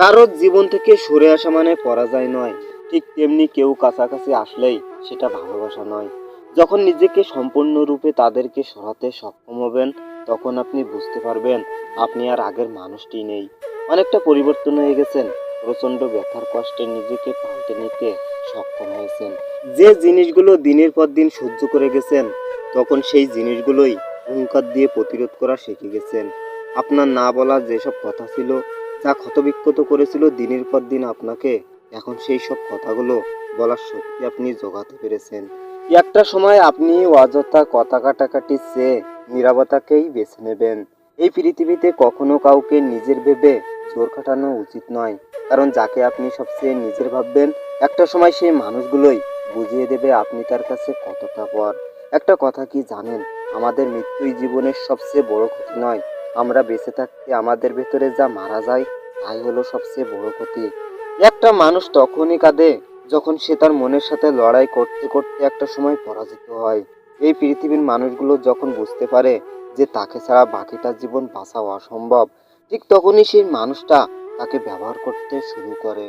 কারোর জীবন থেকে সরে আসা মানে পরাজয় নয়। ঠিক তেমনি কেউ কাছাকাছি আসলেই সেটা ভালোবাসা নয়। যখন নিজেকে সম্পূর্ণরূপে তাদেরকে সরাতে সক্ষম হবেন, তখন আপনি বুঝতে পারবেন আপনি আর আগের মানুষটি নেই। অনেকটা পরিবর্তন হয়ে গেছেন। প্রচণ্ড ব্যথার কষ্টে নিজেকে পাল্টে নিতে সক্ষম হয়েছেন। যে জিনিসগুলো দিনের পর দিন সহ্য করে গেছেন, তখন সেই জিনিসগুলোই অহংকার দিয়ে প্রতিরোধ করা শিখে গেছেন। আপনার না বলা যেসব কথা ছিল যা ক্ষতবিক্ষত করেছিল দিনের পর দিন আপনাকে। এখন সেই সব কথাগুলো বলার শক্তি আপনি জোগাতে পেরেছেন। একটা সময় আপনি অযথা কথা কাটাকাটি চেয়ে নিরাপত্তাকেই বেছে নেবেন। এই পৃথিবীতে কখনো কাউকে নিজের ভেবে জোর খাটানো উচিত নয়। কারণ যাকে আপনি সবচেয়ে নিজের ভাববেন, একটা সময় সেই মানুষগুলোই বুঝিয়ে দেবে আপনি তার কাছে কতটা পর একটা কথা কি জানেন? আমাদের মৃত্যুই জীবনের সবচেয়ে বড় ক্ষতি নয়। আমরা বেঁচে থাকতে আমাদের ভেতরে যা মারা যায়, তাই হলো সবচেয়ে বড় ক্ষতি। একটা মানুষ তখনই কাঁদে যখন সে তার মনের সাথে লড়াই করতে করতে একটা সময় পরাজিত হয়। এই পৃথিবীর মানুষগুলো যখন বুঝতে পারে যে তাকে ছাড়া বাকিটা জীবন বাঁচা অসম্ভব, ঠিক তখনই সেই মানুষটা তাকে ব্যবহার করতে শুরু করে।